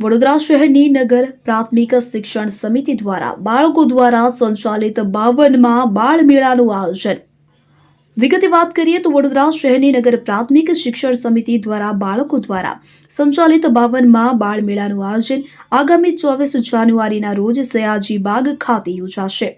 વડોદરા શહેરની નગર પ્રાથમિક શિક્ષણ સમિતિ દ્વારા બાળકો દ્વારા સંચાલિત બાવનમાં બાળ મેળાનું આયોજન. વિગતે વાત કરીએ તો વડોદરા શહેરની નગર પ્રાથમિક શિક્ષણ સમિતિ દ્વારા બાળકો દ્વારા સંચાલિત બાવનમાં બાળ મેળાનું આયોજન આગામી ચોવીસ જાન્યુઆરીના રોજ સયાજી બાગ ખાતે યોજાશે.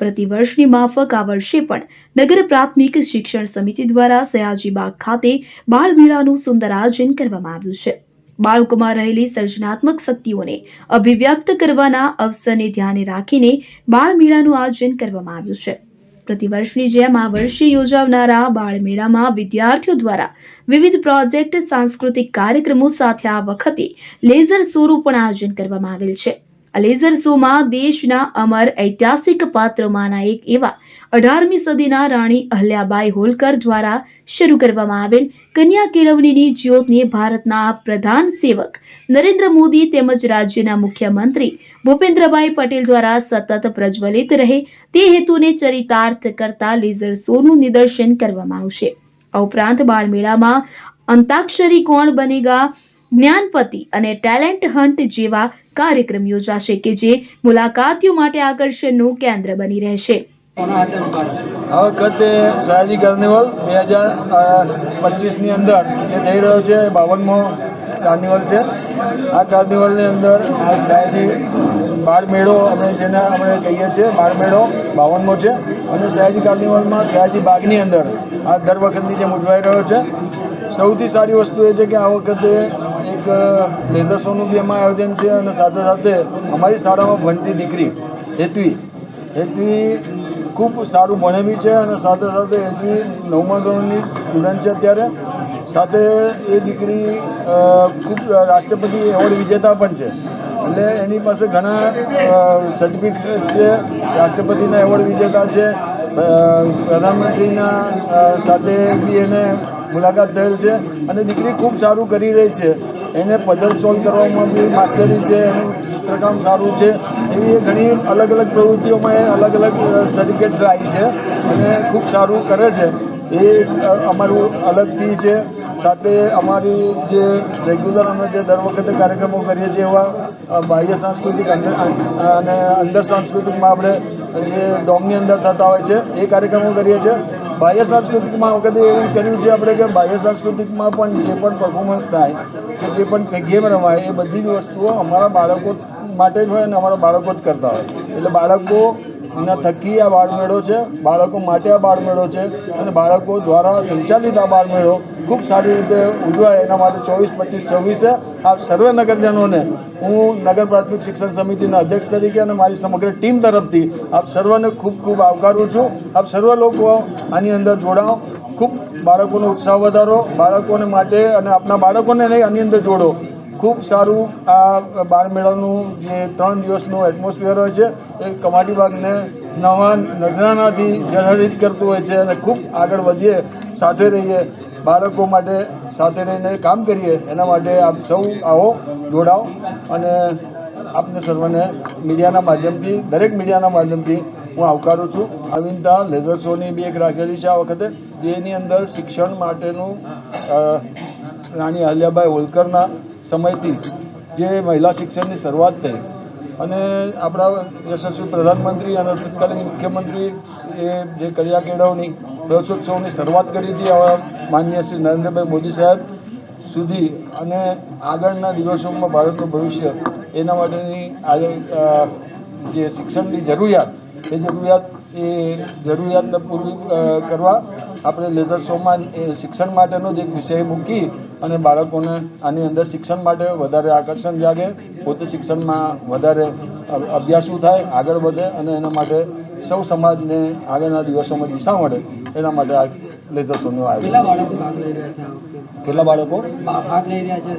પ્રતિવર્ષની માફક આ વર્ષે પણ નગર પ્રાથમિક શિક્ષણ સમિતિ દ્વારા સયાજી બાગ ખાતે બાળ મેળાનું સુંદર આયોજન કરવામાં આવ્યું છે. બાળકોમાં રહેલી સર્જનાત્મક શક્તિઓને અભિવ્યક્ત કરવાના અવસરને ધ્યાને રાખીને બાળ મેળાનું આયોજન કરવામાં આવ્યું છે. પ્રતિવર્ષની જેમ આ વર્ષે યોજાવનારા બાળ મેળામાં વિદ્યાર્થીઓ દ્વારા વિવિધ પ્રોજેક્ટ, સાંસ્કૃતિક કાર્યક્રમો સાથે આ વખતે લેઝર શોનું પણ આયોજન કરવામાં આવેલ છે. આ લેઝર શોમાં દેશના અમર ઐતિહાસિક પાત્રોમાંના એક એવા અઢારમી સદીના રાણી અહલ્યાબાઈ હોલકર દ્વારા શરૂ કરવામાં આવેલ કન્યા કેળવણીની જ્યોતને ભારતના પ્રધાન સેવક નરેન્દ્ર મોદી તેમજ રાજ્યના મુખ્યમંત્રી ભૂપેન્દ્રભાઈ પટેલ દ્વારા સતત પ્રજ્વલિત રહે તે હેતુને ચરિતાર્થ કરતા લેઝર શોનું નિદર્શન કરવામાં આવશે. આ ઉપરાંત બાળમેળામાં અંતાક્ષરી કોણ બનેગા? જ્ઞાનપતિ અને ટેલેન્ટ હન્ટ જેવા કાર્યક્રમ યોજાશે કે જે મુલાકાતીઓ માટે આકર્ષણનું કેન્દ્ર બની રહેશે. આ વખતે સયાજી કાર્નિવલ બે હજાર પચીસની અંદર જે થઈ રહ્યો છે બાવનમો કાર્નિવલ છે. આ કાર્નિવલની અંદર આ સયાજી બાળમેળો અમે જેને આપણે કહીએ છીએ બાળમેળો બાવનમો છે. અને સયાજી કાર્નિવલમાં સયાજી બાગની અંદર આ દર વખતની જેમ ઉજવાઈ રહ્યો છે. સૌથી સારી વસ્તુ એ છે કે આ વખતે એક લેઝર શોનું બી એમાં આયોજન છે અને સાથે સાથે અમારી શાળામાં ભણતી દીકરી, હેતવી. હેતવી ખૂબ સારું ભણે છે અને સાથે સાથે હેતવી નવમા ધોરણની સ્ટુડન્ટ છે અત્યારે. સાથે એ દીકરી ખૂબ રાષ્ટ્રપતિ એવોર્ડ વિજેતા પણ છે. એટલે એની પાસે ઘણા સર્ટિફિકેટ છે, રાષ્ટ્રપતિના એવોર્ડ વિજેતા છે પ્રધાનમંત્રીના સાથે બી એને મુલાકાત થયેલ છે અને દીકરી ખૂબ સારું કરી રહી છે. એને પઝલ સોલ્વ કરવામાં બી માસ્ટરી છે, એનું ચિત્રકામ સારું છે. એવી ઘણી અલગ અલગ પ્રવૃત્તિઓમાં એ અલગ અલગ સર્ટિફિકેટ લાવી છે અને ખૂબ સારું કરે છે. એ અમારું અલગથી છે. સાથે અમારી જે રેગ્યુલર અમે જે દર વખતે કાર્યક્રમો કરીએ છીએ એવા બાહ્ય સાંસ્કૃતિક અને અંદર સાંસ્કૃતિકમાં આપણે જે ડોમની અંદર થતા હોય છે, એ કાર્યક્રમો કરીએ છીએ. બાહ્ય સાંસ્કૃતિકમાં વખતે એવું કર્યું છે આપણે કે બાહ્ય સાંસ્કૃતિકમાં પણ જે પણ પરફોર્મન્સ થાય કે જે પણ ગેમ રમાય એ બધી જ વસ્તુઓ અમારા બાળકો માટે જ હોય અને અમારા બાળકો જ કરતા હોય. એટલે બાળકો ના થકી આ બાળમેળો છે. બાળકો માટે આ બાળમેળો છે અને બાળકો દ્વારા સંચાલિત આ બાળમેળો ખૂબ સારી રીતે ઉજવાય. એના માટે ચોવીસ, પચીસ, છવ્વીસે આ સર્વે નગરજનોને હું નગર પ્રાથમિક શિક્ષણ સમિતિના અધ્યક્ષ તરીકે અને મારી સમગ્ર ટીમ તરફથી આપ સર્વને ખૂબ ખૂબ આવકારું છું. આપ સર્વ લોકો આની અંદર જોડાઓ. ખૂબ બાળકોનો ઉત્સાહ વધારો. બાળકોને માટે અને આપના બાળકોને નહીં, આની અંદર જોડો. ખૂબ સારું આ બાળમેળાનું જે ત્રણ દિવસનું એટમોસ્ફિયર હોય છે, એ કમાટી બાગને નવા નજરાનાથી જર્જરિત કરતું હોય છે અને ખૂબ આગળ વધીએ, સાથે રહીએ, બાળકો માટે સાથે રહીને કામ કરીએ, એના માટે આપ સૌ આવો, જોડાઓ અને આપને સર્વને મીડિયાના માધ્યમથી, દરેક મીડિયાના માધ્યમથી હું આવકારું છું. અવિનતા લેઝર શોની બી એક રાખેલી છે આ વખતે, જેની અંદર શિક્ષણ માટેનું રાણી અહલ્યાબાઈ હોલકરના સમયથી જે મહિલા શિક્ષણની શરૂઆત થઈ અને આપણા યશસ્વી પ્રધાનમંત્રી અને તત્કાલીન મુખ્યમંત્રી એ જે કરિયા કેળવણી રસોત્સવની શરૂઆત કરી હતી માન્ય શ્રી નરેન્દ્રભાઈ મોદી સાહેબ સુધી અને આગળના દિવસોમાં ભારતનું ભવિષ્ય એના માટેની આજે જે શિક્ષણની જરૂરિયાત, એ જરૂરિયાત એ જરૂરિયાતને પૂરી કરવા આપણે લેઝર શોમાં એ શિક્ષણ માટેનો જ એક વિષય મૂકી અને બાળકોને આની અંદર શિક્ષણ માટે વધારે આકર્ષણ જાગે પોતે શિક્ષણમાં વધારે અભ્યાસુ થાય આગળ વધે અને એના માટે સૌ સમાજને આગળના દિવસોમાં દિશા મળે એના માટે આ લેઝર શોનું આયોજન. કેટલા બાળકો ભાગ લઈ રહ્યા છે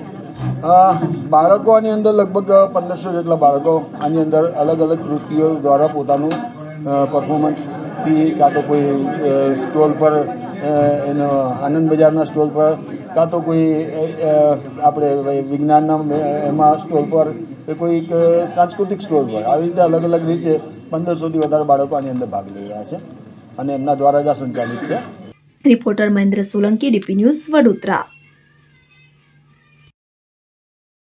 બાળકો? આની અંદર લગભગ પંદરસો જેટલા બાળકો આની અંદર અલગ અલગ કૃતિઓ દ્વારા પોતાનું પરફોર્મન્સથી કાં તો કોઈ સ્ટોલ પર એનો આનંદ બજારના સ્ટોલ પર, કાં તો કોઈ આપણે વિજ્ઞાનના એમાં સ્ટોલ પર કે કોઈક સાંસ્કૃતિક સ્ટોલ પર. આવી રીતે અલગ અલગ રીતે પંદરસોથી વધારે બાળકો આની અંદર ભાગ લઈ રહ્યા છે અને એમના દ્વારા જ આ સંચાલિત છે. Reporter Mahendra Solanki DP news Vadodara.